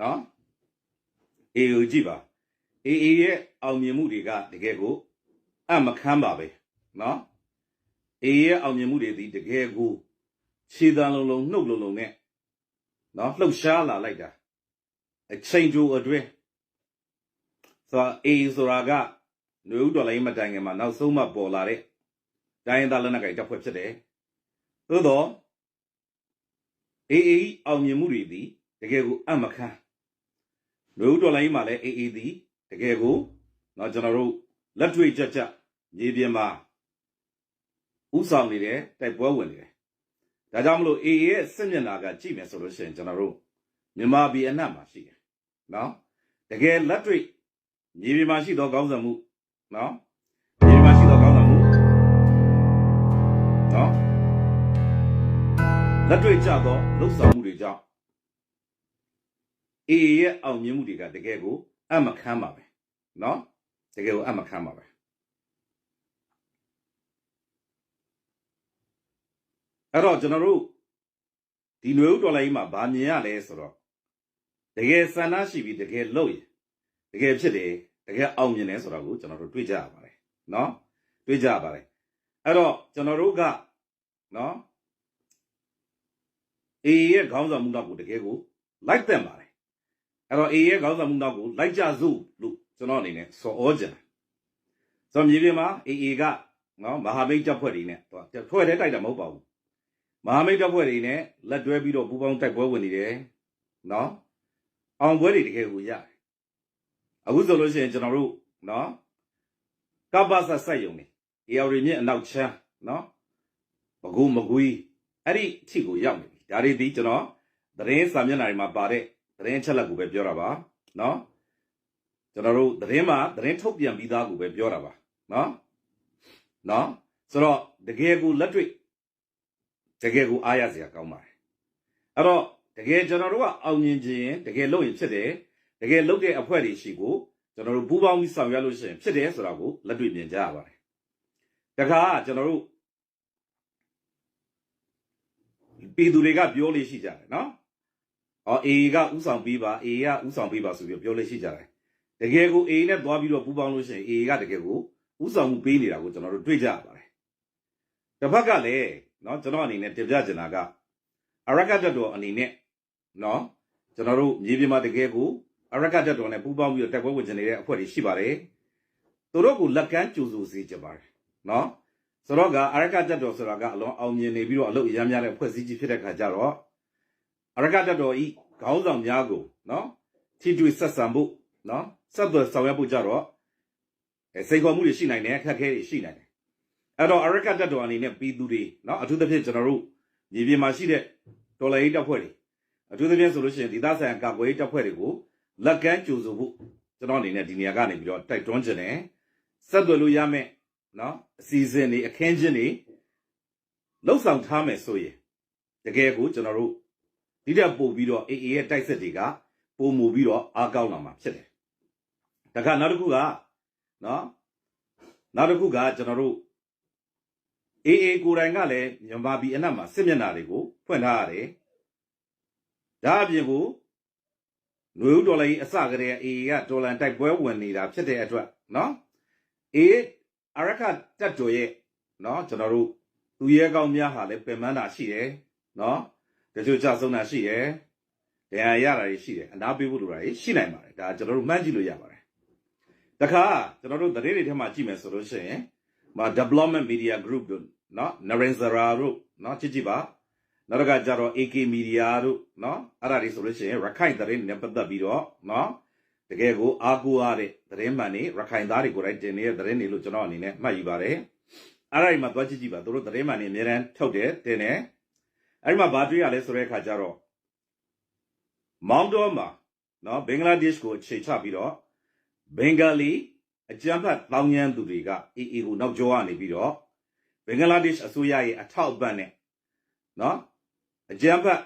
နော်အေးကိုကြည့်ပါအေးအေးရဲ့အောင်မြင်မှုတွေကတကယ်ကိုအမခမ်းပါပဲနော်အေးရဲ့အောင်မြင်မှုတွေဒီတကယ်ကိုခြေတံလုံးလုံးနှုတ်လုံးလုံးနဲ့နော်လှုပ်ရှားလာလိုက်တာအချိန်တိုအတွင်းဆိုတော့အေးဆိုတာကနှွေဦးတော်လိုင်းမတိုင်ခင်မှာနောက်ဆုံးမှပေါ်လာတဲ့တိုင်းရင်းသားလက်နက်ကိုင်တပ်ဖွဲ့ဖြစ်တယ်သို့တော့အေးအေးအောင်မြင်မှုတွေဒီတကယ်ကိုအမခမ်း နှွေဦးတော်လိုင်းမှာလည်းအေးအေးဒီတကယ်ကိုနော်ကျွန်တော်တို့လက်တွေ့ကြကြမြေပြင်မှာဥဆောင်နေတယ်တိုက်ပွဲဝင်နေတယ်ဒါကြောင့်မလို့အေးအေးရဲ့စစ်မျက်နှာကကြည့်မယ်ဆိုလို့ရှိရင်ကျွန်တော်တို့မြန်မာပြည်အနှံ့မှာရှိတယ်နော်တကယ်လက်တွေ့မြေပြင်မှာရှိသောကောင်းဆောင်မှုနော်မြေပြင်မှာရှိသောကောင်းဆောင်မှုနော်လက်တွေ့ကြသောလှုပ်ဆောင်မှုတွေကြောင့် အေးရဲ့အောင်မြင်မှုတွေကတကယ်ကိုအမခမ်းပါပဲနော်တကယ်ကိုအမခမ်းပါပဲအဲ့တော့ကျွန်တော်တို့ဒီຫນွေဥတော်လိုင်းမှာဗာမြင်ရလဲဆိုတော့တကယ်စန္ဒရှိပြီးတကယ်လုပ်ရင်တကယ်ဖြစ်တယ်တကယ်အောင်မြင်တယ်ဆိုတော့ကိုကျွန်တော်တို့တွေ့ကြရပါတယ်နော်တွေ့ကြရပါတယ်အဲ့တော့ကျွန်တော်တို့ကနော်အေးရဲ့ခေါင်းဆောင်မှုတော့ကိုတကယ်ကိုလိုက်တဲ့ပါတယ် အဲ့တော့အေးရဲ့ခေါင်းဆောင်မှုတော့ကိုလိုက်ကြစို့လို့ကျွန်တော်အနေနဲ့စော်ဩကြတယ်ဆိုတော့မြေပြင်မှာအေးအေးကနော်မဟာမိတ်တပ်ဖွဲ့တွေနဲ့တော့ဖွဲ့တဲ့တိုက်တာမဟုတ်ပါဘူးမဟာမိတ်တပ်ဖွဲ့တွေနဲ့လက်တွဲပြီးတော့ပူးပေါင်းတိုက်ပွဲဝင်နေတယ်နော်အောင်ပွဲတွေတကယ်ကိုရတယ်အခုဆိုလို့ရှိရင်ကျွန်တော်တို့နော်ကပ္ပစဆက်ယုံနေအေယာရီမြင့်အနောက်ချမ်းနော်ဘကူမကွီးအဲ့ဒီအထိကိုရောက်နေပြီဒါတွေဒီကျွန်တော်သတင်းစာမျက်နှာတွေမှာပါတဲ့ သတင်းချက်လက်ကိုပဲပြောတာပါနော်ကျွန်တော်တို့သတင်းမှာသတင်းထုတ်ပြန်ပြီးသားကိုပဲပြောတာပါနော်နော်ဆိုတော့တကယ်ကိုလက်တွေ့တကယ်ကိုအားရစရာကောင်းပါတယ်အဲ့တော့တကယ်ကျွန်တော်တို့ကအောင်မြင်ခြင်းတကယ်လုပ်ရင်ဖြစ်တယ်တကယ်လုပ်တဲ့အဖွဲ့တွေရှိကိုကျွန်တော်တို့ပူးပေါင်းပြီးဆောင်ရွက်လို့ရှိရင်ဖြစ်တယ်ဆိုတာကိုလက်တွေ့မြင်ကြရပါတယ်တခါကျွန်တော်တို့ပြည်သူတွေကပြောလို့ရှိကြတယ်နော်။ အော်အေကဥဆောင်ပေးပါအေကဥဆောင်ပေးပါဆိုပြီးပြောလို့ရှိကြတယ်။တကယ်ကိုအေနဲ့သွားပြီးတော့ပူးပေါင်းလို့ရှိရင်အေကတကယ်ကိုဥဆောင်မှုပေးနေတာကိုကျွန်တော်တို့တွေ့ကြရပါတယ်။တစ်ဖက်ကလည်းနော်ကျွန်တော်အနေနဲ့တင်ပြချင်တာကအရကတ်တော်အနေနဲ့နော်ကျွန်တော်တို့မြေပြင်မှာတကယ်ကိုအရကတ်တော်နဲ့ပူးပေါင်းပြီးတော့တက်ပွဲဝင်နေတဲ့အဖွဲ့တွေရှိပါတယ်။သူတို့ကိုလက်ကမ်းကြိုဆိုစေချင်ပါတယ်နော်။ဆိုတော့ကအရကတက်တော်ဆိုတာကအလွန်အောင်မြင်နေပြီးတော့အလုပ်အရမ်းများတဲ့ဖွဲ့စည်းကြီးဖြစ်တဲ့ခါကျတော့ အရကတက်တော်ဤခေါင်းဆောင်များကိုနော်ထိတွေ့ဆက်ဆံဖို့နော်ဆက်သွယ်ဆောင်ရွက်ဖို့ကြတော့အဲစိတ်ခေါ်မှုတွေရှိနိုင်တယ်အခက်အခဲတွေရှိနိုင်တယ်အဲ့တော့အရကတက်တော်အနေနဲ့ပြည်သူတွေနော်အထူးသဖြင့်ကျွန်တော်တို့မြေပြင်မှာရှိတဲ့တော်လှန်ရေးတပ်ဖွဲ့တွေအထူးသဖြင့်ဆိုလို့ရှိရင်ဒီသားဆိုင်ကာကွယ်ရေးတပ်ဖွဲ့တွေကိုလက်ကမ်းကြိုဆိုဖို့ကျွန်တော်အနေနဲ့ဒီနေရာကနေပြီးတော့တိုက်တွန်းခြင်းတယ်ဆက်သွယ်လို့ရမယ်နော်အစီအစဉ်တွေအခင်းချင်းတွေလှုပ်ဆောင်ထားမယ်ဆိုရင်တကယ်ကိုကျွန်တော်တို့ ဒီတက်ပို့ပြီးတော့ AA ရဲ့တိုက်စစ်တွေကပုံမူပြီးတော့အားကောင်းလာမှာဖြစ်တယ်တခါနောက်တစ်ခုကနော်နောက်တစ်ခုကကျွန်တော်တို့ AA ကိုယ်တိုင်ကလည်းမြန်မာပြည်အနှံ့မှာစစ်မျက်နှာတွေကိုဖွင့်ထားရတယ်ဒါအပြင်ကိုနွေဦးဒေါ်လာကြီးအစကတည်းက AA ကဒေါ်လာတိုက်ပွဲဝင်နေတာဖြစ်တဲ့အတွက်နော် AA အရခတက်တော်ရဲ့နော်ကျွန်တော်တို့သူရဲကောင်းများဟာလည်းပင်ပန်းတာရှိတယ်နော် တချို့ကြဆုံးတာရှိတယ်တရားရတာတွေရှိတယ်အနာပေးဖို့လိုတာတွေရှိနိုင်ပါတယ်ဒါကျွန်တော်တို့မှန်းကြည့်လို့ရပါတယ်တခါကျွန်တော်တို့သတင်းတွေထဲမှာကြည့်မယ်ဆိုလို့ရှိရင်မ development media group တို့เนาะ Narendra တို့เนาะကြည့်ကြည့်ပါနောက်တစ်ခါကျတော့ AK media တို့เนาะအဲ့ဒါတွေဆိုလို့ရှိရင်ရခိုင်သတင်းတွေနဲ့ပတ်သက်ပြီးတော့เนาะတကယ်ကိုအားကိုးရတဲ့သတင်းမှန်တွေရခိုင်သားတွေကိုယ်တိုင်တင်နေတဲ့သတင်းတွေလို့ကျွန်တော်အနေနဲ့မှတ်ယူပါတယ်အဲ့ဒါဒီမှာသွားကြည့်ကြည့်ပါတို့သတင်းမှန်တွေအများအားထုတ်တယ်တင်တယ် အဲ့ဒီမှာဘာတွေ့ရလဲဆိုတဲ့အခါကျတော့မောင်တော်မှာနော်ဘင်္ဂလားဒေ့ရှ်ကိုအခြေချပြီးတော့ဘင်္ဂလီအကြမ်းဖက်တောင်းကျမ်းသူတွေကအေးအေးကိုနောက်ကျောကနေပြီးတော့ဘင်္ဂလားဒေ့ရှ်အစိုးရရဲ့အထောက်အပံ့နဲ့နော်အကြမ်းဖက်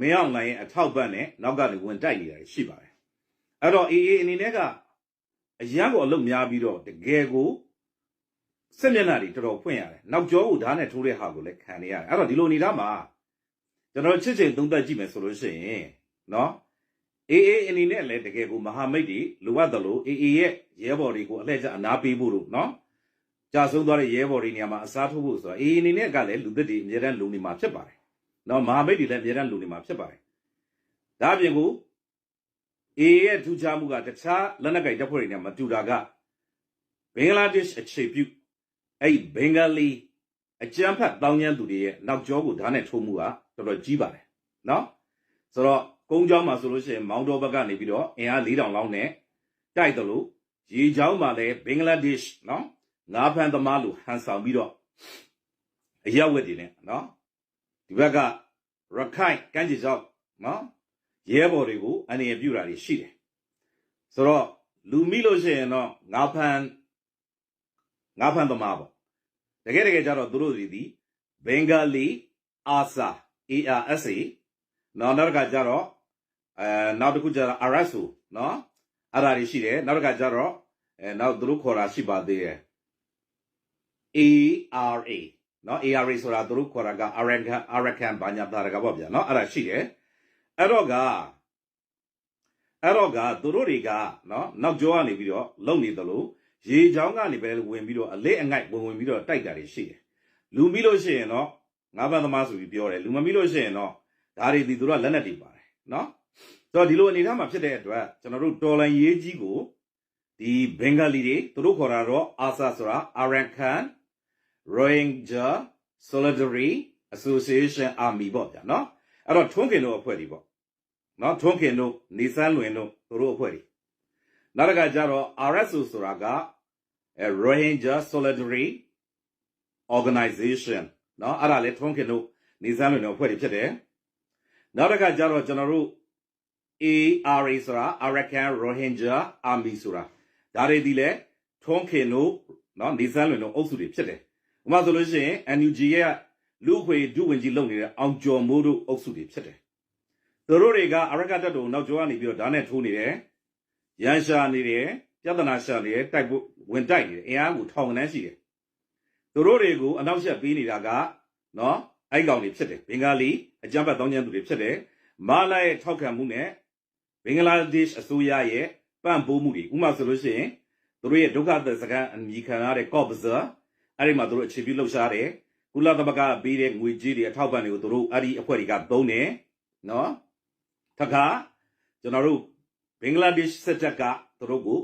မင်းအောင်လှိုင်ရဲ့အထောက်အပံ့နဲ့နောက်ကနေဝင်တိုက်နေတာရှိပါတယ်အဲ့တော့အေးအေးအနေနဲ့ကအရန်ကိုအလုပ်များပြီးတော့တကယ်ကို စစ်မျက်နှာတွေတော်တော်ဖွင့်ရတယ်နောက်ကျောကိုဓာတ်နဲ့ထိုးတဲ့ဟာကိုလည်းခံနေရတယ်အဲ့တော့ဒီလိုအနေထားမှာကျွန်တော်ချစ်ချင်သုံးသပ်ကြည့်မယ်ဆိုလို့ရှိရင်နော်အေးအေးအနေနဲ့လည်းတကယ်ကိုမဟာမိတ်တွေလိုအပ်တယ်လို့အေးအေးရဲ့ရဲဘော်တွေကိုအလှည့်ကျအနာပေးဖို့လို့နော်ကြာဆုံးသွားတဲ့ရဲဘော်တွေနေရာမှာအစားထိုးဖို့ဆိုတာအေးအေးအနေနဲ့ကလည်းလူသက်တွေအများတန်းလုံနေမှာဖြစ်ပါတယ်နော်မဟာမိတ်တွေလည်းအများတန်းလုံနေမှာဖြစ်ပါတယ်ဒါအပြင်ကိုအေးရဲ့ထူးခြားမှုကတခြားလက်နက်ကိုင်တပ်ဖွဲ့တွေနဲ့မတူတာကဘင်္ဂလားဒေ့ရှ်အခြေပြု အဲ့ဘင်္ဂလီအကြမ်းဖက်တောင်းကျမ်းသူတွေရဲ့နောက်ကျောကိုဓာတ်နဲ့ထိုးမှုကတော်တော်ကြီးပါတယ်နော်ဆိုတော့ကုန်းချောင်းမှာဆိုလို့ရှိရင်မောင်းတော်ဘက်ကနေပြီးတော့အင်အား4000လောက်နဲ့တိုက်တယ်လို့ရေချောင်းမှာလည်းဘင်္ဂလားဒေ့ရှ်နော်ငါးဖန်သမားလူဟန်ဆောင်ပြီးတော့အရက်ဝက်တွေနဲ့နော်ဒီဘက်ကရခိုင်ကမ်းခြေချောက်နော်ရဲဘော်တွေကိုအနေရပြူတာတွေရှိတယ်ဆိုတော့လူမိလို့ရှိရင်တော့ငါးဖန် ငါးဖန်သမားပေါ့တကယ်တကယ်ကျတော့သူတို့တွေဒီဘင်္ဂလီအာဆာ ARSA နော်နောက်တစ်ခါကျတော့အဲနောက်တစ်ခုကျတော့ RSO နော်အဲ့ဒါတွေရှိတယ်နောက်တစ်ခါကျတော့အဲနောက်သူတို့ခေါ်တာရှိပါသေးတယ် ARA နော် ARA ဆိုတာသူတို့ခေါ်တာက Arakan Arakan ဘာညာတာကပေါ့ဗျာနော်အဲ့ဒါရှိတယ်အဲ့တော့ကအဲ့တော့ကသူတို့တွေကနော်နောက်ကျောကနေပြီးတော့လုံနေတယ်လို့ ရေချောင်းကနေပဲဝင်ပြီးတော့အလေးအငိုက်ဝင်ဝင်ပြီးတော့တိုက်တာတွေရှိတယ်လူမိလို့ရှိရင်တော့ငါးပန်းသမားဆိုပြီးပြောတယ်လူမမိလို့ရှိရင်တော့ဒါတွေဒီသူတို့ကလက်နက်တွေပါတယ်နော်ဆိုတော့ဒီလိုအနေထားမှာဖြစ်တဲ့အတွက်ကျွန်တော်တို့တော်လန်ရေးကြီးကိုဒီဘင်္ဂလီတွေသူတို့ခေါ်တာတော့အာဆာဆိုတာ Arakan Rohingya Solidarity Association Army ပေါ့ဗျာနော်အဲ့တော့ထွန်းခင်တို့အဖွဲ့တွေပေါ့နော်ထွန်းခင်တို့နေဆန်းလွင်တို့သူတို့အဖွဲ့တွေ နောက်တစ်ခါကျတော့ RSO ဆိုတာကအဲ Rohingya Solidarity Organization နော်အဲ့ဒါလေထွန်းခင်တို့နေဆန်းလွင်တို့အဖွဲ့တွေဖြစ်တယ် နောက်တစ်ခါကျတော့ကျွန်တော်တို့ ARA ဆိုတာ Arakan Rohingya Army ဆိုတာဒါတွေဒီလဲထွန်းခင်တို့เนาะနေစမ်းလွင်တို့အုပ်စုတွေဖြစ်တယ်။ဥပမာဆိုလို့ရှိရင် NUG ရဲ့လူ့အခွင့်အရေးဒုဝန်ကြီးလုပ်နေတဲ့အောင်ကျော်မိုးတို့အုပ်စုတွေဖြစ်တယ်။သူတို့တွေက Arakan တပ်တော်နောက်ကျောကနေပြီးတော့ဓာတ်နဲ့ထိုးနေတယ်။ ရန်ရှာနေတယ်ပြဿနာရှာနေတယ်တိုက်ဖို့ဝင်တိုက်နေတယ်အင်အားကိုထောင်နှန်းရှိတယ်သူတို့တွေကိုအနောက်ဆက်ပေးနေတာကနော်အဲ့ကောင်တွေဖြစ်တယ်ဘင်္ဂါလီအကြမ်းဖက်တောင်းကျမ်းသူတွေဖြစ်တယ်မာလာရဲ့ထောက်ခံမှုနဲ့ဘင်္ဂလားဒေ့ရှ်အစိုးရရဲ့ပံ့ပိုးမှုတွေဥပမာဆိုလို့ရှိရင်သူတို့ရဲ့ဒုက္ခသည်စခန်းအမိခံရတဲ့ကော့ဘဇာအဲ့ဒီမှာသူတို့အခြေပြုလှုပ်ရှားတယ်ကုလသမဂ္ဂပေးတဲ့ငွေကြေးတွေအထောက်ပံ့တွေကိုသူတို့အဲ့ဒီအဖွဲ့တွေကသုံးတယ်နော်တခါကျွန်တော်တို့ ဘင်္ဂလားဒေ့ရှ်စစ်တပ်ကသူတို့ကို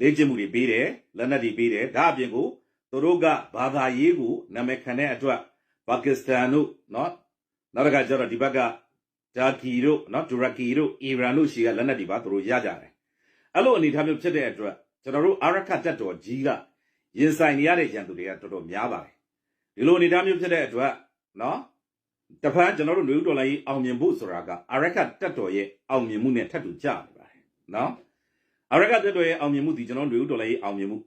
လေ့ကျင့်မှုတွေပေးတယ်လက်နက်တွေပေးတယ်ဒါအပြင်ကိုသူတို့ကဘာသာရေးကိုနာမည်ခံတဲ့အတွက်ပါကစ္စတန်တို့နော်နောက်တစ်ခါကျတော့ဒီဘက်ကဒါကီတို့နော်ဒူရာကီတို့အီရန်တို့ရှီကလက်နက်တွေပါသူတို့ရကြတယ်အဲ့လိုအနေအထားမျိုးဖြစ်တဲ့အတွက်ကျွန်တော်တို့အာရခတ်တက်တော်ကြီးကရင်ဆိုင်နေရတဲ့ရန်သူတွေကတော်တော်များပါတယ်ဒီလိုအနေအထားမျိုးဖြစ်တဲ့အတွက်နော်တဖန်ကျွန်တော်တို့လူဦးတော်လိုင်းအောင်မြင်ဖို့ဆိုတာကအာရခတ်တက်တော်ရဲ့အောင်မြင်မှုနဲ့ထပ်တူကြနေပါတယ် နော်အာရခတ်တက်တော်ရဲ့အောင်မြင်မှုဒီကျွန်တော်တို့လူဦးတော်လိုင်းအောင်မြင်မှု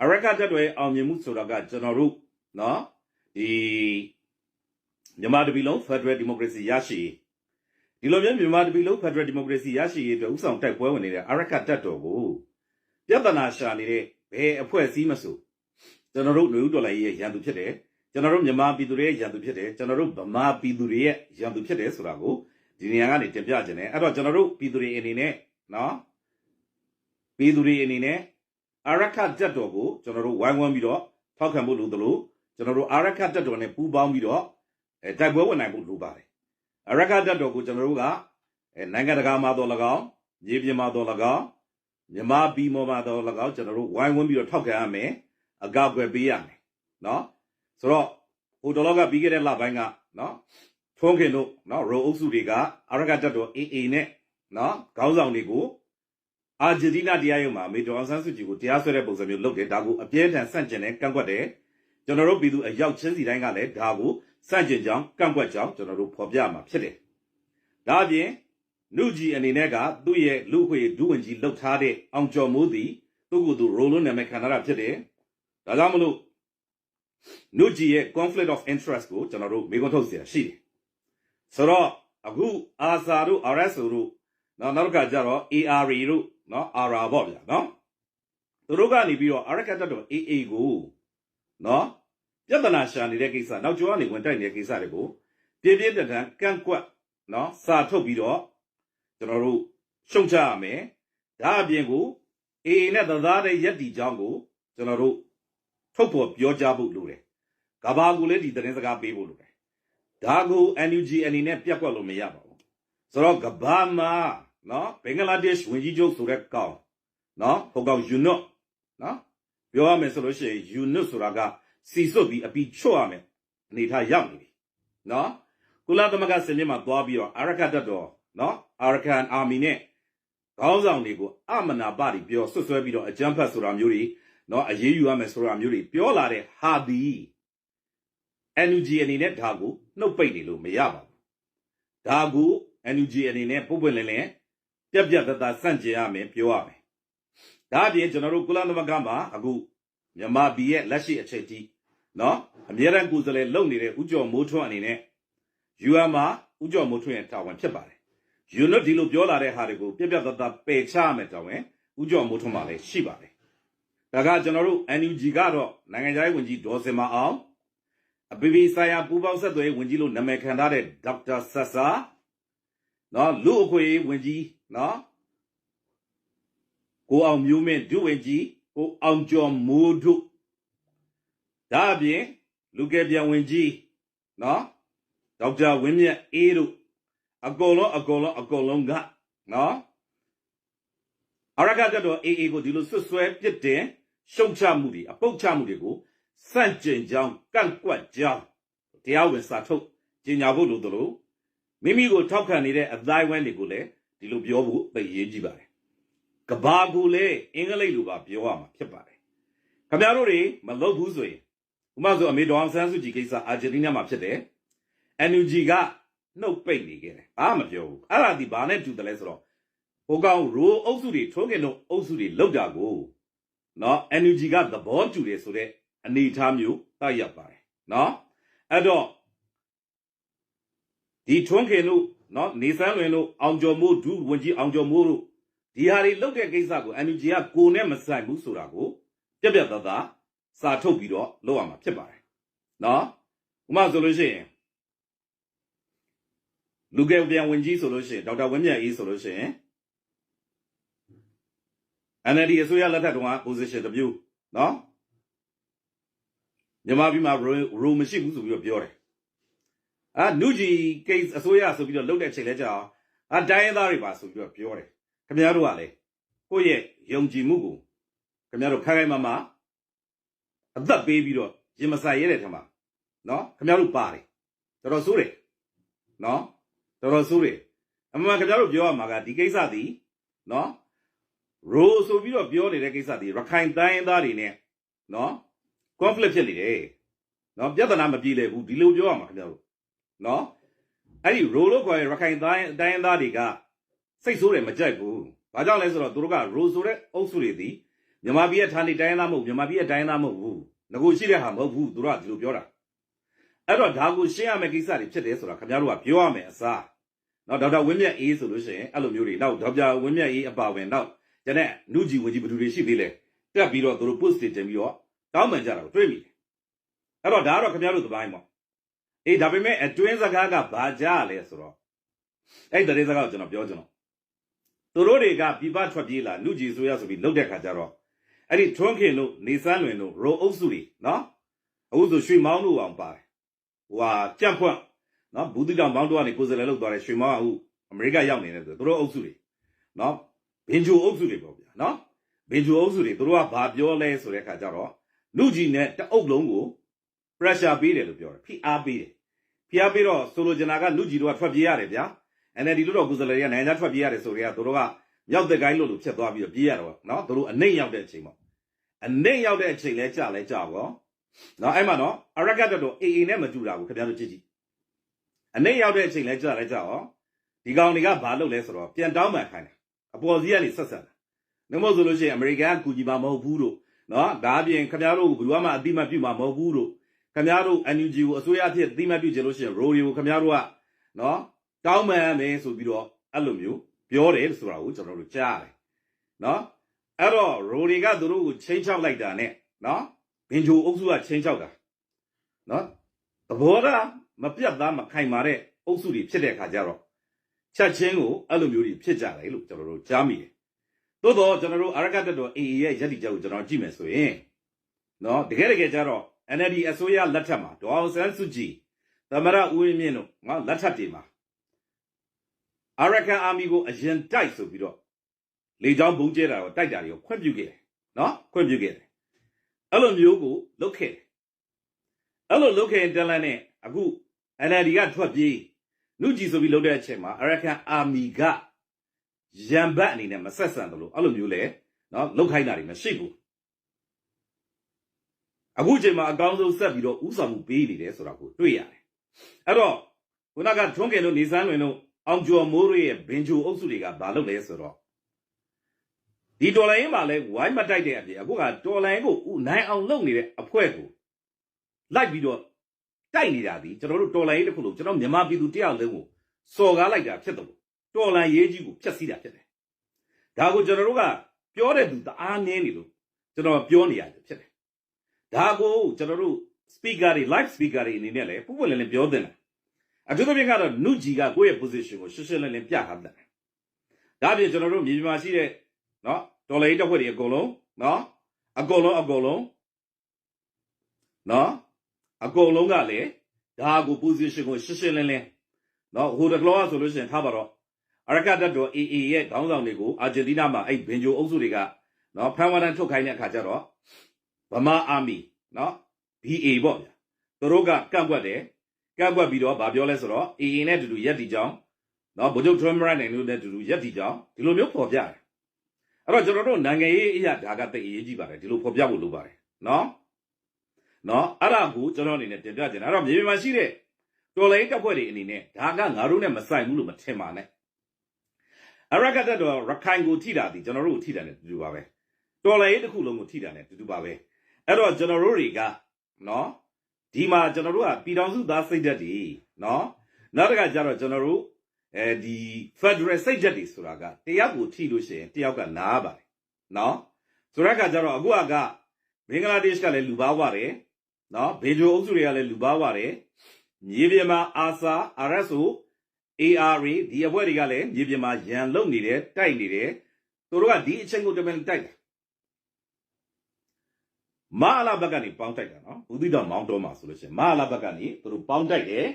အာရခတ်တက်တော်ရဲ့အောင်မြင်မှုဆိုတာကကျွန်တော်တို့နော်ဒီမြန်မာတပီလုံး Federal Democracy ရရှိရေးဒီလိုမျိုးမြန်မာတပီလုံး Federal Democracy ရရှိရေးအတွက်ဥဆောင်တိုက်ပွဲဝင်နေတဲ့အာရခတ်တက်တော်ကိုပြဿနာရှာနေတဲ့ဘယ်အဖွဲ့အစည်းမဆိုကျွန်တော်တို့လူဦးတော်လိုင်းရဲ့ရန်သူဖြစ်တယ်ကျွန်တော်တို့မြန်မာပြည်သူတွေရဲ့ရန်သူဖြစ်တယ်ကျွန်တော်တို့ဗမာပြည်သူတွေရဲ့ရန်သူဖြစ်တယ်ဆိုတာကိုဒီနေရာကနေတင်ပြခြင်းတယ်အဲ့တော့ကျွန်တော်တို့ပြည်သူတွေအနေနဲ့ နော်ပြည်သူတွေအနေနဲ့အာရခတ်တက်တော်ကိုကျွန်တော်တို့ဝိုင်းဝန်းပြီးတော့ထောက်ခံဖို့လိုသလိုကျွန်တော်တို့အာရခတ်တက်တော်နဲ့ပူးပေါင်းပြီးတော့အဲတိုက်ပွဲဝင်နိုင်ဖို့လိုပါတယ်အရခတ်တက်တော်ကိုကျွန်တော်တို့ကအဲနိုင်ငံတကာမှာတော့၎င်းမြေပြင်မှာတော့၎င်းမြန်မာပြည်မှာမှာတော့၎င်းကျွန်တော်တို့ဝိုင်းဝန်းပြီးတော့ထောက်ခံရမယ်အကောက်ွယ်ပေးရမယ်နော်ဆိုတော့ဟိုတော်လောကပြီးခဲ့တဲ့လပိုင်းကနော်ထုံးခင်တို့နော်ရိုအုပ်စုတွေကအရခတ်တက်တော် AA နဲ့ နော်ခေါင်းဆောင်တွေကိုအာဂျင်တီးနားတရားရုံးမှာမေတော်အောင်ဆန်းစုကြည်ကိုတရားစွဲတဲ့ပုံစံမျိုးလုပ်တယ်ဒါကိုအပြင်းထန်ဆန့်ကျင်တယ်ကန့်ကွက်တယ်ကျွန်တော်တို့ပြည်သူအရောက်ချင်းစီတိုင်းကလည်းဒါကိုစန့်ကျင်ကြောင်းကန့်ကွက်ကြောင်းကျွန်တော်တို့ဖော်ပြမှာဖြစ်တယ်။ဒါအပြင်နုကြီးအနေနဲ့ကသူ့ရဲ့လူ့ခွေဒုဝန်ကြီးလှုပ်ထားတဲ့အောင်ကျော်မိုးသည်သူ့ကိုယ်သူရိုလုံးနာမည်ခံထားတာဖြစ်တယ်။ဒါကြောင့်မလို့နုကြီးရဲ့ conflict of interest ကိုကျွန်တော်တို့မေးခွန်းထုတ်เสียရှိတယ်။ဆိုတော့အခုအာဆာတို့ RSO တို့ နော်နောက်တစ်ခါကျတော့ ARA တို့နော် ARA ပေါ့ဗျာနော်သူတို့ကနေပြီးတော့ RK တက်တော့ AA ကိုနော်ပြဿနာရှာနေတဲ့ကိစ္စနောက်ကျောကနေဝင်တိုက်နေတဲ့ကိစ္စတွေကိုပြင်းပြင်းထန်ထန်ကန့်ကွက်နော်စာထုတ်ပြီးတော့ကျွန်တော်တို့ရှုတ်ချရမယ်ဒါအပြင်ကိုအေအေနဲ့သသားတဲ့ရက်တီကြောင်းကိုကျွန်တော်တို့ထုတ်ဖော်ပြောကြားဖို့လိုတယ်ကဘာကိုလည်းဒီသတင်းစကားပေးဖို့လိုတယ်ဒါကို NUG အနေနဲ့ပြတ်ကွက်လို့မရပါဘူးဆိုတော့ကဘာမှာ နော်ဘင်္ဂလားဒေ့ရှ်ဝင်ကြီးချုပ်ဆိုတဲ့ကောင်နော်ဟိုကောင်ယူနွတ်နော်ပြောရမယ်ဆိုလို့ရှိရင်ယူနွတ်ဆိုတာကစီစွတ်ပြီးအပီချွတ်ရမယ်အနေထားရောက်နေပြီနော်ကုလသမဂ္ဂစင်မြင့်မှာသွားပြီးတော့အာရခတ်တပ်တော်နော်အာရကန်အာမီနဲ့ခေါင်းဆောင်တွေကိုအမနာပတွေပြောဆွတ်ဆွဲပြီးတော့အကြမ်းဖက်ဆိုတာမျိုးတွေနော်အရေးယူရမယ်ဆိုတာမျိုးတွေပြောလာတဲ့ဟာဒီ NUG အနေနဲ့ဒါကိုနှုတ်ပိတ်နေလို့မရပါဘူးဒါကို NUG အနေနဲ့ပုတ်ပွင့်လင်းလင်း ပြက်ပြက်တသားစန့်ကျင်ရမယ်ပြောရမယ်ဒါအပြင်ကျွန်တော်တို့ကုလသမဂ္ဂမှာအခုမြန်မာပြည်ရဲ့လက်ရှိအခြေအထိနော်အမြဲတမ်းကိုယ်စားလှယ်လုပ်နေတဲ့ဥကြော်မိုးထွန်းအနေနဲ့ UN မှာဥကြော်မိုးထွန်းရဲ့တာဝန်ဖြစ်ပါတယ် unit ဒီလိုပြောလာတဲ့ဟာတွေကိုပြက်ပြက်တသားပယ်ချရမယ်တာဝန်ဥကြော်မိုးထွန်းမှာလည်းရှိပါတယ်ဒါကကျွန်တော်တို့ NUG ကတော့နိုင်ငံခြားရေးဝန်ကြီးဒေါ်စင်မအောင်အပီပီဆိုင်ရာပူပေါင်းဆက်သွယ်ရေးဝန်ကြီးလို့နာမည်ခံထားတဲ့ဒေါက်တာဆဆာနော်လူအခွင့်အရေးဝန်ကြီး နော်ကိုအောင်မျိုးမင်းဒုဝန်ကြီးကိုအောင်ကျော်မိုးတို့ဒါအပြင်လူကယ်ပြန်ဝန်ကြီးနော်ဒေါက်တာဝင်းမြတ်အေးတို့အကုန်လုံးအကုန်လုံးအကုန်လုံးကနော်အရကတတော်အေးအေးကိုဒီလိုဆွဆွဲပြစ်တင်ရှုံချမှုတွေအပုတ်ချမှုတွေကိုစန့်ကျင်ကြောင်းကန့်ကွက်ကြောင်းတရားဝင်စာထုတ်ကြေညာဖို့လိုသလိုမိမိကိုထောက်ခံနေတဲ့အသိုင်းအဝိုင်းတွေကိုလည်း ဒီလိုပြောဖို့သိရေးကြည့်ပါတယ်ကဘာကိုလည်းအင်္ဂလိပ်လိုပါပြောရမှာဖြစ်ပါတယ်ခင်ဗျားတို့တွေမလုပ်ဘူးဆိုရင်ဥပမာဆိုအမေတော်အောင်ဆန်းစုကြည်ကိစ္စအာဂျင်တီးနားမှာဖြစ်တယ် NUG ကနှုတ်ပိတ်နေခဲ့တယ်ဘာမှမပြောဘူးအဲ့ဒါဒီဘာနဲ့တူတယ်လဲဆိုတော့ဟိုကောင်ရိုးအုပ်စုတွေထိုးခင်တော့အုပ်စုတွေလောက်တာကိုနော် NUG ကသဘောတူတယ်ဆိုတဲ့အနေအထားမျိုးတိုက်ရောက်ပါတယ်နော်အဲ့တော့ဒီထွန်းခင်တို့ နော်နေဆန်းလွင်တို့အောင်ကျော်မိုးဒုဝန်ကြီးအောင်ကျော်မိုးတို့ဒီဟာတွေလောက်တဲ့ကိစ္စကို NUG ကကိုနဲ့မဆိုင်ဘူးဆိုတာကိုပြက်ပြက်သားသားစာထုတ်ပြီးတော့လုပ်ရမှာဖြစ်ပါတယ်နော်ဥပမာဆိုလို့ရှိရင်လူကယ်ပြန်ဝင်ကြီးဆိုလို့ရှိရင်ဒေါက်တာဝင်းမြတ်အေးဆိုလို့ရှိရင် NLD အစိုးရလက်ထက်တုန်းက position တစ်မျိုးနော်မြန်မာပြည်မှာ role မရှိဘူးဆိုပြီးတော့ပြောတယ် အာနုဂျီ case အစိုးရဆိုပြီးတော့လုပ်တဲ့ချိန်လဲကြာအောင်အတိုင်းရင်းသားတွေပါဆိုပြီးတော့ပြောတယ်ခင်ဗျားတို့ကလည်းကိုယ့်ရဲ့ယုံကြည်မှုကိုခင်ဗျားတို့ခိုင်ခိုင်မာမာအသက်ပေးပြီးတော့ရင်မဆိုင်ရတဲ့ထင်ပါနော်ခင်ဗျားတို့ပါတယ်တော်တော်ဆိုးတယ်နော်တော်တော်ဆိုးတယ်အမှန်ခင်ဗျားတို့ပြောရမှာကဒီကိစ္စဒီနော်ရိုးဆိုပြီးတော့ပြောနေတဲ့ကိစ္စဒီရခိုင်တိုင်းရင်းသားတွေနဲ့နော် conflict ဖြစ်နေတယ်နော်ပြဿနာမပြေလည်ဘူးဒီလိုပြောရမှာခင်ဗျားတို့ နော်အဲ့ဒီရိုးလို့ခေါ်ရရခိုင်တိုင်းတိုင်းရင်းသားတွေကစိတ်ဆိုးတယ်မကြိုက်ဘူးဘာကြောင့်လဲဆိုတော့သူတို့ကရိုးဆိုတဲ့အုပ်စုတွေဒီမြန်မာပြည်ရဲ့ဌာနေတိုင်းရင်းသားမဟုတ်မြန်မာပြည်ရဲ့တိုင်းရင်းသားမဟုတ်ဘူးငကိုရှိတဲ့ဟာမဟုတ်ဘူးသူတို့ကဒီလိုပြောတာအဲ့တော့ဒါကိုရှင်းရမယ့်ကိစ္စတွေဖြစ်တယ်ဆိုတာခင်ဗျားတို့ကပြောရမယ်အစားနော်ဒေါက်တာဝင်းမြတ်အေးဆိုလို့ရှိရင်အဲ့လိုမျိုးတွေနောက်ဒေါက်တာဝင်းမြတ်အေးအပါဝင်နောက်ကျန်တဲ့နုကြီးဝင်ကြီးဘယ်သူတွေရှိသေးလဲတက်ပြီးတော့သူတို့ post တွေတင်ပြီးတော့တောင်းပန်ကြတာကိုတွေ့မိတယ်အဲ့တော့ဒါကတော့ခင်ဗျားတို့သပိုင်းပေါ့ အေးဒါပေမဲ့အတွင်းစကားကဘာကြားလဲဆိုတော့အဲ့ဒီတရေစကားကိုကျွန်တော်ပြောကျွန်တော်သူတို့တွေကပြပထွက်ပြေးလာနုကြီးဆိုရဆိုပြီးလှုပ်တဲ့ခါကျတော့အဲ့ဒီထွန်းခင်တို့နေစမ်းလွင်တို့ရိုအုပ်စုတွေနော်အခုဆိုရွှေမောင်းတို့အောင်ပါတယ်ဟိုဟာကြက်ဖွန့်နော်ဘူးတိတောင်မောင်းတို့ကနေကိုယ်စလဲလောက်သွားတယ်ရွှေမောင်းကအခုအမေရိကရောက်နေတယ်ဆိုသူတို့အုပ်စုတွေနော်ဘင်ဂျိုအုပ်စုတွေပေါ့ဗျာနော်ဘင်ဂျိုအုပ်စုတွေသူတို့ကဘာပြောလဲဆိုတဲ့ခါကျတော့နုကြီးနဲ့တအုပ်လုံးကို pressure ပေးတယ်လို့ပြောတယ်ဖိအားပေးတယ် ဖိအားပေးတော့ဆိုလိုချင်တာကနုကြီးတို့ကထွက်ပြေးရတယ်ဗျာ NLD တို့တော့ကိုယ်စားလှယ်တွေကနိုင်ငံခြားထွက်ပြေးရတယ်ဆိုတော့သူတို့ကမြောက်တဲ့ကိုင်းလို့လို့ဖြစ်သွားပြီးတော့ပြေးရတော့နော်သူတို့အနှိမ့်ရောက်တဲ့အချိန်ပေါ့အနှိမ့်ရောက်တဲ့အချိန်လဲကြာလဲကြာပေါ့နော်အဲ့မှာနော်အရကတ်တော့ AA နဲ့မတူတာကိုခင်ဗျားတို့ကြည့်ကြည့်အနှိမ့်ရောက်တဲ့အချိန်လဲကြာလဲကြာရောဒီကောင်တွေကဘာလုပ်လဲဆိုတော့ပြန်တောင်းပန်ခိုင်းတယ်အပေါ်စီးကနေဆက်ဆက်တာနှမို့ဆိုလို့ရှိရင်အမေရိကန်ကကူညီမှာမဟုတ်ဘူးလို့နော်ဒါအပြင်ခင်ဗျားတို့ဘယ်သူမှအတိမပြုမှာမဟုတ်ဘူးလို့ ခင်ဗျားတို့ NUG ကိုအစိုးရအဖြစ်အတိမပြုချင်လို့ရှိရင် road တွေကိုခင်ဗျားတို့ကနော်တောင်းပန်ရမယ်ဆိုပြီးတော့အဲ့လိုမျိုးပြောတယ်ဆိုတာကိုကျွန်တော်တို့ကြားတယ်နော်အဲ့တော့ road တွေကသူတို့ကိုချင်းချောက်လိုက်တာနဲ့နော်ဘင်ဂျိုအုပ်စုကချင်းချောက်တာနော်သဘောထားမပြတ်သားမခိုင်မာတဲ့အုပ်စုတွေဖြစ်တဲ့ခါကျတော့ချက်ချင်းကိုအဲ့လိုမျိုးတွေဖြစ်ကြတယ်လို့ကျွန်တော်တို့ကြားမိတယ်သို့တော့ကျွန်တော်တို့အရကတက်တော် AA ရဲ့ရည်တည်ချက်ကိုကျွန်တော်ကြည့်မယ်ဆိုရင်နော်တကယ်တကယ်ကျတော့ NLD အစိုးရလက်ထက်မှာဒေါအောင်ဆန်းစုကြည်သမရဦးဝင်းမြင့်တို့ငါလက်ထက်တွေမှာအရကန်အာမီကိုအရင်တိုက်ဆိုပြီးတော့လေကြောင်းဘုံကျဲတာကိုတိုက်တာတွေကိုခွင့်ပြုခဲ့တယ်နော်ခွင့်ပြုခဲ့တယ်အဲ့လိုမျိုးကိုလုပ်ခဲ့တယ်အဲ့လိုလုပ်ခဲ့ရင်တလန်နဲ့အခု NLD ကထွက်ပြေးနုကြည်ဆိုပြီးလုပ်တဲ့အချိန်မှာအရကန်အာမီကရန်ဘတ်အနေနဲ့မဆက်ဆံတယ်လို့အဲ့လိုမျိုးလေနော်လုတ်ခိုင်းတာတွေမရှိဘူး အခုချိန်မှာအကောင်းဆုံးဆက်ပြီးတော့ဥဆောင်မှုပေးနေတယ်ဆိုတာကိုတွေ့ရတယ်အဲ့တော့ခုနကထွန်းကင်တို့နေစမ်းလွင်တို့အောင်ကျော်မိုးတို့ရဲ့ဘင်ဂျိုအုပ်စုတွေကဘာလုပ်လဲဆိုတော့ဒီတော်လိုင်းမှာလဲဝိုင်းမတိုက်တဲ့အပြင်အခုကတော်လိုင်းကိုဥနိုင်အောင်လုပ်နေတဲ့အဖွဲ့ကိုလိုက်ပြီးတော့တိုက်နေတာဒီကျွန်တော်တို့တော်လိုင်းတစ်ခုလုံးကျွန်တော်မြန်မာပြည်သူတယောက်လုံးကိုစော်ကားလိုက်တာဖြစ်တယ်တော်လိုင်းရေးကြီးကိုဖျက်ဆီးတာဖြစ်တယ်ဒါကိုကျွန်တော်တို့ကပြောတဲ့သူတအားနည်းနေလို့ကျွန်တော်ပြောနေရတယ်ဖြစ်တယ် ဒါကိုကျွန်တော်တို့ speaker တွေ live speaker တွေအနေနဲ့လည်းပုံပွင့်လည်းလည်းပြောတင်တယ်အထူးသဖြင့်ကတော့နုဂျီကကိုယ့်ရဲ့ position ကိုရှင်းရှင်းလင်းလင်းပြထားတယ်ဒါပြင်ကျွန်တော်တို့မြေပြင်မှာရှိတဲ့နော်တော်လိုင်းတက်ဖွဲ့တွေအကုန်လုံးနော်အကုန်လုံးအကုန်လုံးနော်အကုန်လုံးကလည်းဒါကို position ကိုရှင်းရှင်းလင်းလင်းနော်ဟိုတကလောဆိုလို့ရှိရင်ထားပါတော့အရကတ်တော် AA ရဲ့ခေါင်းဆောင်တွေကိုအာဂျင်တီးနားမှာအဲ့ဘင်ဂျိုအုပ်စုတွေကနော်ဖန်ဝါဒန်ထုတ်ခိုင်းတဲ့အခါကျတော့ ဗမာအာမီနော် BA ပေါ့ဗျာသူတို့ကကန့်ကွက်တယ်ကန့်ကွက်ပြီးတော့ဗာပြောလဲဆိုတော့ AA နဲ့တူတူရက်တီကြောင်းနော်ဗိုလ်ချုပ်ထရမရနိုင်လို့နဲ့တူတူရက်တီကြောင်းဒီလိုမျိုးပေါ်ပြတယ်အဲ့တော့ကျွန်တော်တို့နိုင်ငံရေးအရာဒါကတိတ်အရေးကြီးပါတယ်ဒီလိုပေါ်ပြဖို့လိုပါတယ်နော်နော်အဲ့ဒါကိုကျွန်တော်အနေနဲ့တင်ပြချင်တာအဲ့တော့မြေပြင်မှာရှိတဲ့တော်လိုင်းတပ်ဖွဲ့တွေအနေနဲ့ဒါကငါတို့နဲ့မဆိုင်ဘူးလို့မထင်ပါနဲ့အရကတက်တော့ရခိုင်ကိုထိတာဒီကျွန်တော်တို့ကိုထိတာနဲ့တူတူပါပဲတော်လိုင်းတစ်ခုလုံးကိုထိတာနဲ့တူတူပါပဲ အဲ့တော့ကျွန်တော်တို့တွေကနော်ဒီမှာကျွန်တော်တို့ကပြည်တော်စုသားစိတ်ဓာတ်တွေနော်နောက်တစ်ခါကျတော့ကျွန်တော်တို့အဲဒီ Federal စိတ်ဓာတ်တွေဆိုတာကတယောက်ကိုထိလို့ရှိရင်တယောက်ကနားပါတယ်နော်ဆိုတဲ့အခါကျတော့အခုကဘင်္ဂလားဒေ့ရှ်ကလည်းလူပါပါတယ်နော်ဘေဂျိုအုပ်စုတွေကလည်းလူပါပါတယ်မြေပြင်မှာအာဆာ RSO AR ဒီအဘွဲတွေကလည်းမြေပြင်မှာရန်လုံနေတယ်တိုက်နေတယ်သူတို့ကဒီအချိန်ကိုတမန်တိုက်တယ် မဟာလာဘက်ကနေပေါင်းတိုက်တာနော်ဘူးသီတော်မောင်းတော်မှာဆိုလို့ရှိရင်မဟာလာဘက်ကနေသူတို့ပေါင်းတိုက်တယ်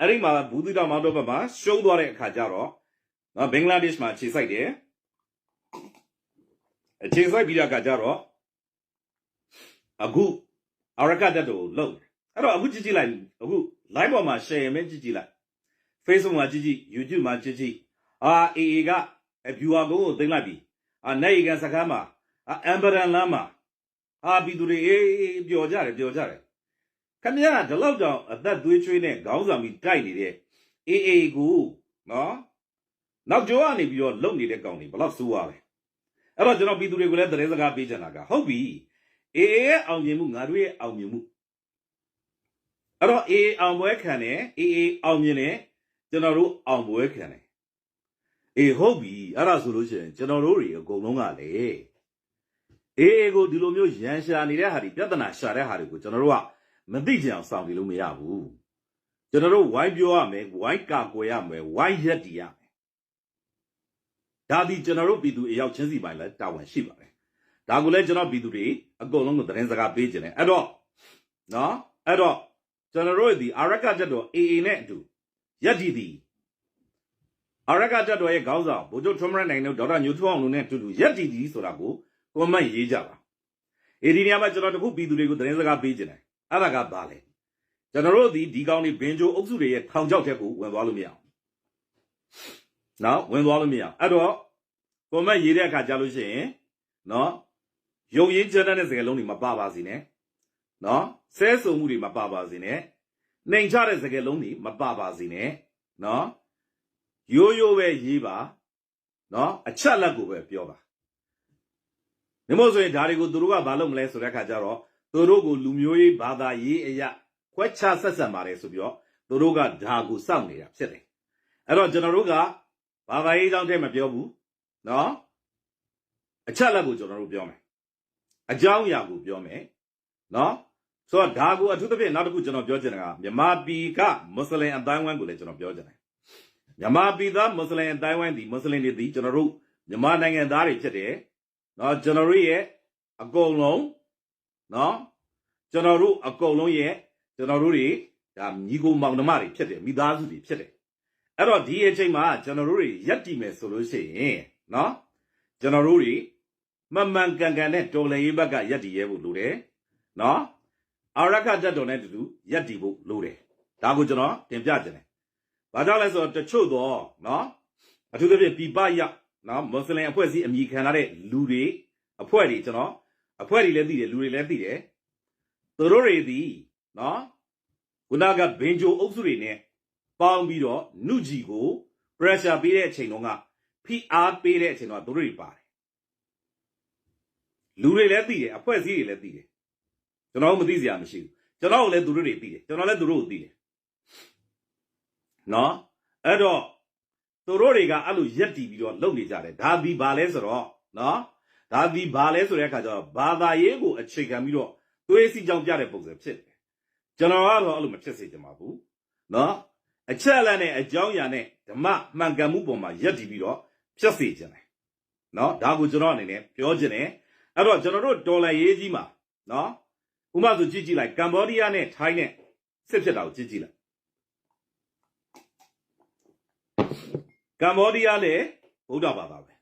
အဲ့ဒီမှာဘူးသီတော်မောင်းတော်ဘက်မှာရှုံးသွားတဲ့အခါကျတော့နော်ဘင်္ဂလားဒေ့ရှ်မှာခြေစိုက်တယ်အခြေစိုက်ပြီးတဲ့အခါကျတော့အခုအရကတက်တော်လုံအဲ့တော့အခုကြည့်ကြည့်လိုက်အခု live ပေါ်မှာ share ရင်ပဲကြည့်ကြည့်လိုက် Facebook မှာကြည့်ကြည့် YouTube မှာကြည့်ကြည့်အာ AA က viewer ကိုသိမ်းလိုက်ပြီအာနိုင်ကန်စကားမှာအမ်ဘရန်လမ်းမှာ အာပြည်သူတွေအေးပျော်ကြတယ်ပျော်ကြတယ်ခမရဒီလောက်တောင်အသက်သွေးချွေးနဲ့ခေါင်းဆောင်ပြီးတိုက်နေတဲ့ AA ကိုနော်နောက်ကျောကနေပြီးတော့လုံနေတဲ့ကောင်တွေဘယ်လောက်စိုးရလဲအဲ့တော့ကျွန်တော်ပြည်သူတွေကိုလည်းသတင်းစကားပေးချင်တာကဟုတ်ပြီ AA ရဲ့အောင်မြင်မှုငါတို့ရဲ့အောင်မြင်မှုအဲ့တော့ AA အောင်ပွဲခံတယ် AA အောင်မြင်တယ်ကျွန်တော်တို့အောင်ပွဲခံတယ်အေးဟုတ်ပြီအဲ့ဒါဆိုလို့ရှိရင်ကျွန်တော်တို့တွေအကုန်လုံးကလေ အေးကိုဒီလိုမျိုးရန်ရှာနေတဲ့ဟာတွေပြဿနာရှာတဲ့ဟာတွေကိုကျွန်တော်တို့ကမသိကြအောင်စောင့်နေလို့မရဘူးကျွန်တော်တို့ဝိုင်းပြောရမယ်ဝိုင်းကာကွယ်ရမယ်ဝိုင်းရက်တည်ရမယ်ဒါဒီကျွန်တော်တို့ပြည်သူအရောက်ချင်းစီပိုင်းလဲတာဝန်ရှိပါတယ်ဒါကိုလည်းကျွန်တော်ပြည်သူတွေအကုန်လုံးကိုသတင်းစကားပေးကြတယ်အဲ့တော့နော်အဲ့တော့ကျွန်တော်တို့ဒီအာရကတက်တော် AA နဲ့အတူရက်တည်သည်အာရကတက်တော်ရဲ့ခေါင်းဆောင်ဗိုလ်ချုပ်ထွန်းမရနိုင်တို့ဒေါက်တာညိုထွန်းအောင်တို့နဲ့အတူတူရက်တည်သည်ဆိုတာကို ကွန်မန့်ရေးကြပါအေဒီနေရာမှာကျွန်တော်တခုပြည်သူတွေကိုသတင်းစကားပေးကြတယ်အဲ့ဒါကဘာလဲကျွန်တော်တို့ဒီဒီကောင်းနေဘင်ဂျိုအုပ်စုတွေရဲ့ထောင်ချောက်တဲ့ကိုဝင်သွားလို့မရအောင်နော်ဝင်သွားလို့မရအောင်အဲ့တော့ကွန်မန့်ရေးတဲ့အခါကြာလို့ရှိရင်နော်ရုံရင်းကျတဲ့စကားလုံးတွေမပါပါစေနဲ့နော်ဆဲဆုံမှုတွေမပါပါစေနဲ့နှိမ်ချတဲ့စကားလုံးတွေမပါပါစေနဲ့နော်ရိုးရိုးပဲရေးပါနော်အချက်လက်ကိုပဲပြောပါ မြမို့ဆိုရင်ဒါတွေကိုသူတို့ကဘာလုပ်မလဲဆိုတဲ့အခါကျတော့သူတို့ကိုလူမျိုးရေးဘာသာရေးအရာခွဲခြားဆက်ဆံပါတယ်ဆိုပြီးတော့သူတို့ကဒါကိုစောင့်နေတာဖြစ်တယ်အဲ့တော့ကျွန်တော်တို့ကဘာသာရေးအကြောင်းတည်းမပြောဘူးနော်အချက်လက်ကိုကျွန်တော်တို့ပြောမယ်အကြောင်းအရာကိုပြောမယ်နော်ဆိုတော့ဒါကိုအထူးသဖြင့်နောက်တစ်ခုကျွန်တော်ပြောချင်တာကမြမပီကမွတ်စလင်အတိုင်းဝမ်ကိုလည်းကျွန်တော်ပြောချင်တယ်မြန်မာပြည်သားမွတ်စလင်အတိုင်းဝိုင်းဒီမွတ်စလင်တွေဒီကျွန်တော်တို့မြန်မာနိုင်ငံသားတွေဖြစ်တယ် နော်ကျွန်တော်တို့ရဲ့အကုန်လုံးနော်ကျွန်တော်တို့အကုန်လုံးရဲ့ကျွန်တော်တို့တွေဒါညီကိုမောင်နှမတွေဖြစ်တယ်မိသားစုတွေဖြစ်တယ်အဲ့တော့ဒီအချိန်မှာကျွန်တော်တို့တွေရက်တည်မယ်ဆိုလို့ရှိရင်နော်ကျွန်တော်တို့တွေမမှန်ကန်ကန်နဲ့တော်လှန်ရေးဘက်ကရက်တည်ရဲဖို့လိုတယ်နော်အာရခတက်တော်နဲ့တူတူရက်တည်ဖို့လိုတယ်ဒါကိုကျွန်တော်တင်ပြခြင်းတယ်ဘာကြောင့်လဲဆိုတော့တချို့တော့နော်အထူးသဖြင့်ပြပရောက် နော်မွတ်စလင်အဖွဲ့အစည်းအမိခံရတဲ့လူတွေအဖွဲ့တွေကျွန်တော်အဖွဲ့တွေလည်းသိတယ်လူတွေလည်းသိတယ်။သူတို့တွေဒီနော်ခုနကဘင်ဂျိုအုပ်စုတွေနဲ့ပေါင်းပြီးတော့နုကြီးကို pressure ပေးတဲ့အချိန်တုန်းကဖိအားပေးတဲ့အချိန်တုန်းကသူတို့တွေပါတယ်။လူတွေလည်းသိတယ်အဖွဲ့အစည်းတွေလည်းသိတယ်။ကျွန်တော်မသိစရာမရှိဘူး။ကျွန်တော်လည်းသူတို့တွေသိတယ်။ကျွန်တော်လည်းသူတို့ကိုသိတယ်။နော်အဲ့တော့ သူတို့တွေကအဲ့လိုရက်တီပြီးတော့လုပ်နေကြတယ်ဒါဒီဘာလဲဆိုတော့နော်ဒါဒီဘာလဲဆိုတဲ့အခါကျတော့ဘာသာရေးကိုအခြေခံပြီးတော့သွေးစီကြောင်ပြတဲ့ပုံစံဖြစ်တယ်ကျွန်တော်ကတော့အဲ့လိုမဖြစ်စေချင်ပါဘူးနော်အချက်အလက်နဲ့အကြောင်းအရာနဲ့ဓမ္မမှန်ကန်မှုပေါ်မှာရက်တီပြီးတော့ဖြစ်စေချင်တယ်နော်ဒါကိုကျွန်တော်အနေနဲ့ပြောချင်တယ်အဲ့တော့ကျွန်တော်တို့ဒေါ်လာရေးကြီးမှာနော်ဥပမာဆိုကြည့်ကြည့်လိုက်ကမ်ဘောဒီးယားနဲ့ထိုင်းနဲ့စစ်ဖြစ်တာကိုကြည့်ကြည့်လိုက် ကမ်ဘောဒီးယားလည်းဗုဒ္ဓဘာသာပဲ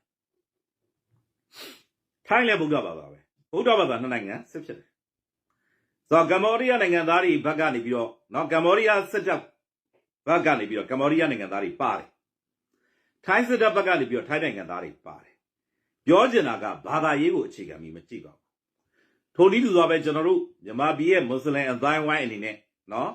ထိုင်းလည်းဗုဒ္ဓဘာသာပဲဗုဒ္ဓဘာသာနှစ်နိုင်ငံစစ်ဖြစ်တယ်ဆိုတော့ကမ်ဘောဒီးယားနိုင်ငံသားတွေဘက်ကနေပြီးတော့နော်ကမ်ဘောဒီးယားစစ်တပ်ဘက်ကနေပြီးတော့ကမ်ဘောဒီးယားနိုင်ငံသားတွေပါတယ်ထိုင်းစစ်တပ်ဘက်ကနေပြီးတော့ထိုင်းနိုင်ငံသားတွေပါတယ်ပြောချင်တာကဘာသာရေးကိုအခြေခံပြီးမကြည့်ပါဘူးထိုနည်းတူစွာပဲကျွန်တော်တို့မြန်မာပြည်ရဲ့မွတ်စလင်အတိုင်းဝိုင်းအနေနဲ့နော်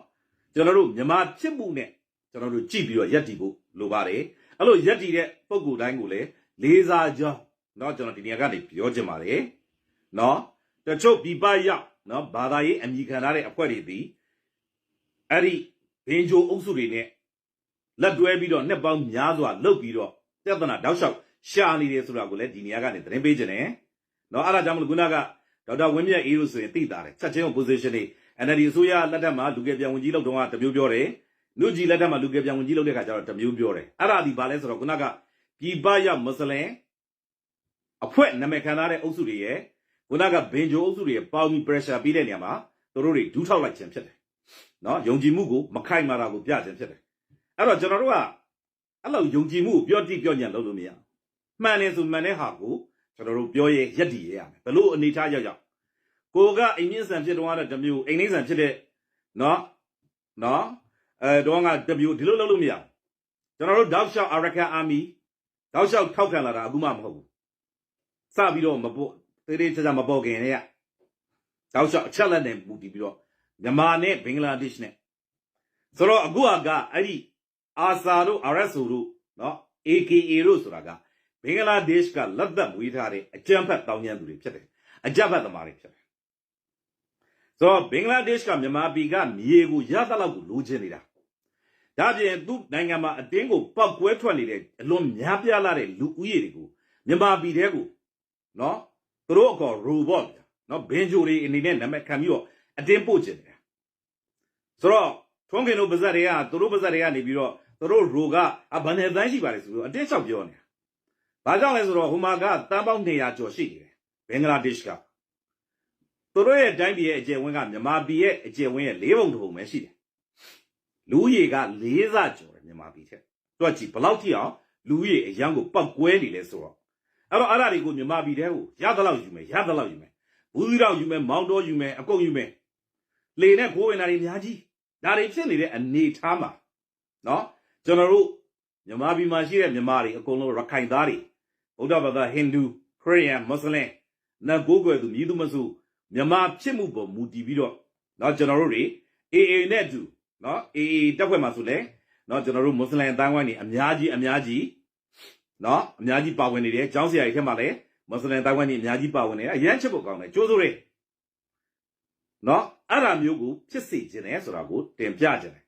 ကျွန်တော်တို့မြန်မာဖြစ်မှုနဲ့ကျွန်တော်တို့ကြည့်ပြီးတော့ယက်တည်ဖို့လိုပါတယ် အဲ့လိုယက်တည်တဲ့ပုံကူတိုင်းကိုလည်းလေးစားကြောင်းเนาะကျွန်တော်ဒီနေရာကနေပြောချင်ပါတယ်เนาะတချို့ပြပရောက်เนาะဘာသာရေးအမိခံထားတဲ့အဖွဲ့တွေဒီအဲ့ဒီဘင်ဂျိုအုပ်စုတွေနဲ့လက်တွဲပြီးတော့နှစ်ပေါင်းများစွာလှုပ်ပြီးတော့ပြဿနာတောက်လျှောက်ရှာနေတယ်ဆိုတာကိုလည်းဒီနေရာကနေသတင်းပေးခြင်းတယ်เนาะအဲ့ဒါကြောင့်မလို့ခုနကဒေါက်တာဝင်းမြတ်အေးလို့ဆိုရင်သိတာတယ်ချက်ချင်း position တွေ NLD အစိုးရလက်ထက်မှာလူကယ်ပြန်ဝင်ကြီးလောက်တုန်းကတမျိုးပြောတယ် လူကြီးလက်ထက်မှာလူကယ်ပြန်ဝင်ကြီးလောက်တဲ့ခါကျတော့တမျိုးပြောတယ်အဲ့ဒါဒီဘာလဲဆိုတော့ခုနကပြည်ပရောက်မွတ်စလင်အဖွဲ့နာမည်ခံထားတဲ့အုပ်စုတွေရဲ့ခုနကဘင်ဂျိုအုပ်စုတွေရဲ့ပေါင်းပြီး pressure ပေးတဲ့နေရာမှာသူတို့တွေဒူးထောက်လိုက်ခြင်းဖြစ်တယ်နော်ယုံကြည်မှုကိုမခိုင်မာတာကိုပြခြင်းဖြစ်တယ်အဲ့တော့ကျွန်တော်တို့ကအဲ့လိုယုံကြည်မှုကိုပြောတိပြောညံ့လုပ်လို့မရဘူးမှန်တယ်ဆိုမှန်တဲ့ဟာကိုကျွန်တော်တို့ပြောရဲရက်တည်ရရမယ်ဘလို့အနေထားရောက်ရောက်ကိုကအိမ်မြင့်ဆန်ဖြစ်တော့ကတော့တမျိုးအိမ်နှိမ့်ဆန်ဖြစ်တဲ့နော်နော် အဲတော့ကတမျိုးဒီလိုလုပ်လို့မရဘူးကျွန်တော်တို့တောက်လျှောက် Arakan Army တောက်လျှောက်ထောက်ခံလာတာအခုမှမဟုတ်ဘူးစပြီးတော့မပေါ်တေးသေးချာချာမပေါ်ခင်တည်းကတောက်လျှောက်အချက်လက်နဲ့မူတည်ပြီးတော့မြန်မာနဲ့ဘင်္ဂလားဒေ့ရှ်နဲ့ဆိုတော့အခုကအဲ့ဒီအာဆာတို့ RSO တို့နော် AKA တို့ဆိုတာကဘင်္ဂလားဒေ့ရှ်ကလက်သက်မွေးထားတဲ့အကြမ်းဖက်တောင်းကျမ်းသူတွေဖြစ်တယ်အကြမ်းဖက်သမားတွေဖြစ်တယ်ဆိုတော့ဘင်္ဂလားဒေ့ရှ်ကမြန်မာပြည်ကမြေကိုရသလောက်ကိုလိုချင်နေတာ ဒါပြင်သူ့နိုင်ငံမှာအတင်းကိုပောက်ကွဲထွက်နေတဲ့အလွန်များပြားလာတဲ့လူဦးရေတွေကိုမြန်မာပြည်တဲကိုနော်သူတို့အခေါ် robot ဗျာနော်ဘင်ဂျိုတွေအနေနဲ့နာမည်ခံပြီးတော့အတင်းပို့ချင်တယ်ဆိုတော့ထွန်းခင်တို့ပါဇက်တွေကသူတို့ပါဇက်တွေကနေပြီးတော့သူတို့ရိုကအဘန်နယ်သန်းရှိပါလေဆိုတော့အတင်းလျှောက်ပြောနေတာဘာကြောင့်လဲဆိုတော့ဟိုမှာကတန်းပေါင်း200ကျော်ရှိနေတယ်ဘင်္ဂလားဒေ့ရှ်ကသူတို့ရဲ့တိုင်းပြည်ရဲ့အကျယ်ဝန်းကမြန်မာပြည်ရဲ့အကျယ်ဝန်းရဲ့လေးပုံတစ်ပုံပဲရှိတယ် လူဦးရေက၄ဆကျော်တယ်မြန်မာပြည်ထက်တွက်ကြည့်ဘယ်လောက်ထိအောင်လူဦးရေအရန်ကိုပောက်ကွဲနေလဲဆိုတော့အဲ့တော့အဲ့ဒါတွေကိုမြန်မာပြည်ထဲကိုရသလောက်ယူမယ်ရသလောက်ယူမယ်ဘူးသီးတောင်ယူမယ်မောင်းတော်ယူမယ်အကုန်ယူမယ်လေနဲ့ခိုးဝင်တာတွေအများကြီးဒါတွေဖြစ်နေတဲ့အနေထားမှာနော်ကျွန်တော်တို့မြန်မာပြည်မှာရှိတဲ့မြန်မာတွေအကုန်လုံးရခိုင်သားတွေဗုဒ္ဓဘာသာဟိန္ဒူခရစ်ယာန်မွတ်စလင်နတ်ကိုးကွယ်သူမြည်သူမစုမြန်မာဖြစ်မှုပေါ်မူတည်ပြီးတော့เนาะကျွန်တော်တို့တွေ AA နဲ့အတူ နော်အေးတက်ဖွဲ့မှာဆိုလဲနော်ကျွန်တော်တို့မွတ်စလင်အတိုင်းဝိုင်းနေအများကြီးအများကြီးနော်အများကြီးပါဝင်နေတယ်ကျောင်းဆရာကြီးထက်မှလည်းမွတ်စလင်အတိုင်းဝိုင်းနေအများကြီးပါဝင်နေတာရမ်းချစ်ဖို့ကောင်းတယ်ကြိုးစိုးရဲနော်အဲ့ဒါမျိုးကိုဖြစ်စေခြင်းနဲ့ဆိုတာကိုတင်ပြခြင်းတယ်